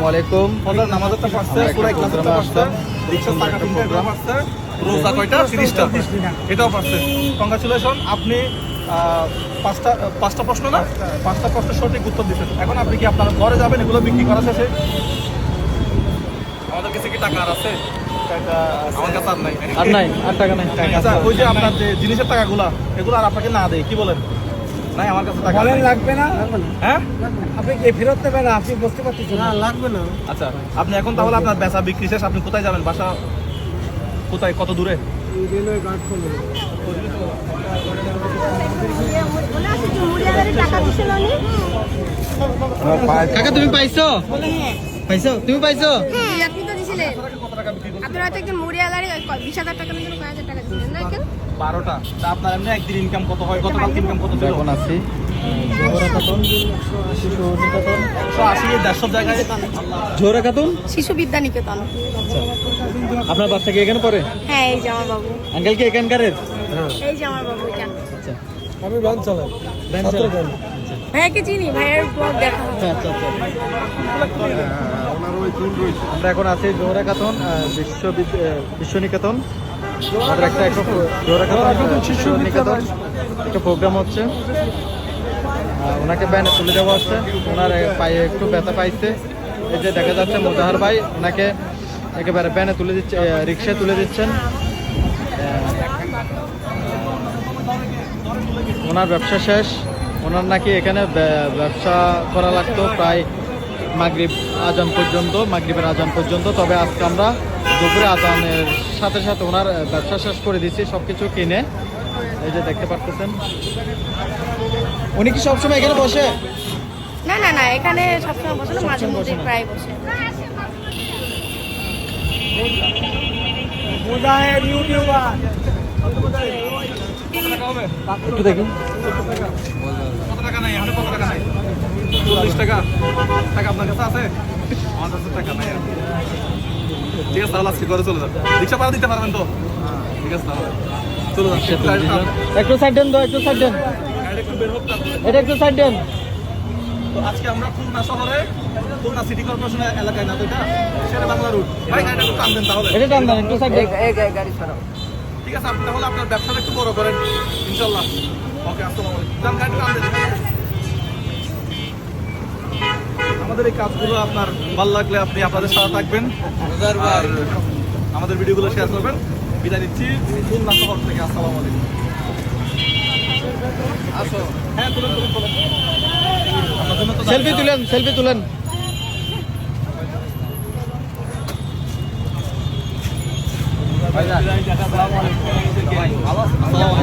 আসসালামু আলাইকুম। টাকা তিনটা। পাচ্ছে রোজা কয়টা? এটাও কংগ্রাচুলেশন আপনি পাঁচটা পাঁচটা প্রশ্ন না? পাঁচটা প্রশ্নের সঠিক উত্তর দিচ্ছেন এখন আপনি কি আপনার ঘরে যাবেন? এগুলো বিক্রি করা শেষে? আমাদের কাছে কি টাকা আর আছে। আমার কাছে আর নাই। আর নাই আর টাকা নাই। আচ্ছা ওই যে আপনার যে জিনিসের টাকাগুলা এগুলো আর আপনাকে না দেয় কি বলেন? নাই আমার কাছে টাকা বলেন লাগবে না? হ্যাঁ? আপনি কি ফেরত দেবেন না? আপনি বুঝতে পারতেছেন না। লাগবে না। আচ্ছা আপনি এখন তাহলে আপনার বেচা বিক্রি শেষ আপনি কোথায় যাবেন? বাসা কোথায়? কত দূরে? রেলওয়ে গার্ড কাকা তুমি পাইছো? পাইছো? তুমি পাইছো হ্যাঁ আপনি তো দিছিলেন কত টাকা বিক্রি করছেন আপনার হয়তো একজন মুড়িয়ালারে বিশ হাজার টাকা হাজার টাকা দিছিলেন না কেন বারোটা। তা আপনার এমনি একদিন ইনকাম কত হয়? গতকাল ইনকাম কত ছিল? এখন আছি। শিশু বিদ্যা নিকেতন। আপনার বাচ্চা কি এখানে পড়ে? হ্যাঁ এই যে বাবু। আঙ্কেল কি এখানকারের? এই যে বাবু আচ্ছা। আমি ভ্যান চালাই। ভ্যান? ভ্যান। ভাইয়াকে চিনি? ভাইয়ের ব্লগ দেখা আচ্ছা আচ্ছা আমরা এখন আছি জোহরা খাতুন আহ, বিশ্ববিদ- আহ, বিশ্বনিকেতন। আমাদের একটা একটা জোহরা খাতুন আহ, শিশু নিকেতন একটা প্রোগ্রাম হচ্ছে। ওনাকে ব্যানে তুলে দেওয়া হচ্ছে। ওনার পায়ে একটু ব্যথা পাইছে। এই যে দেখা যাচ্ছে মোজাহার ভাই ওনাকে একেবারে ব্যানে তুলে দিচ্ছে রিক্সায় তুলে দিচ্ছেন। ওনার ব্যবসা শেষ। ওনার নাকি এখানে ব্যা- ব্যবসা করা লাগতো প্রায় মাগরিব আজান পর্যন্ত মাগরিবের আজান পর্যন্ত। তবে আজকে আমরা দুপুরে আজানের সাথে সাথে ওনার ব্যবসা শেষ করে দিচ্ছি সব কিছু কিনে। এই যে দেখতে পারতেছেন। উনি কি সবসময় এখানে বসে? না না না এখানে সবসময় বসে না মাঝে মধ্যে বসে প্রায় বসে। মুজাহিদ ইউটিউবার। একটু দেখি। কত টাকা নাই? এখানে কত টাকা নাই? চল্লিশ টাকা। টাকা আপনার কাছে আছে? আমার কাছে টাকা নাই ঠিক আছে তাহলে আজকে ঘরে চলে যান। রিক্সা ভাড়া দিতে পারবেন তো? ঠিক আছে তাহলে। চলে যান। একটু সাইড দেন। তো একটু সাইড দেন। গাড়ি। এটা একটু সাইড দেন। তো আজকে আমরা খুলনা শহরে খুলনা সিটি কর্পোরেশনের এলাকায় না তো এটা? সেটা বাংলা রুট। ভাই গাড়িটা একটু টান দেন তাহলে। এটা টান একটু সাইড দেন। ঠিক আছে আপনি তাহলে আপনার ব্যবসাটা একটু বড় করেন ইনশাল্লাহ ওকে আসসালামু আলাইকুম। যান গাড়িটা টান দেন আমাদের এই কাজগুলো আপনার ভালো লাগলে আপনি আপনাদের সাথে থাকবেন। আর আমাদের ভিডিওগুলো শেয়ার করবেন। বিদায় নিচ্ছি। খুলনা শহর থেকে আসসালামু আলাইকুম। আসো। হ্যাঁ তুলেন তুলেন তুলেন। সেলফি তুলেন সেলফি তুলেন।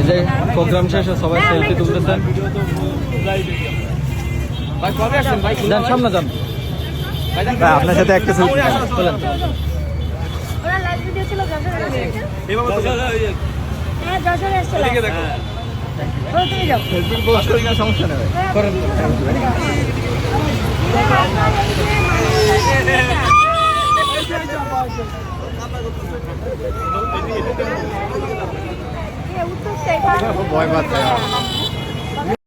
যে প্রোগ্রাম শেষে সবাই সেলফি তুলতেছেন ভাই কবে আসেন ভাই যান সামনে যান আপনার সাথে একটা সেলফি তোলেন হ্যাঁ সমস্যা নেই করেন ভয় পাচ্ছে।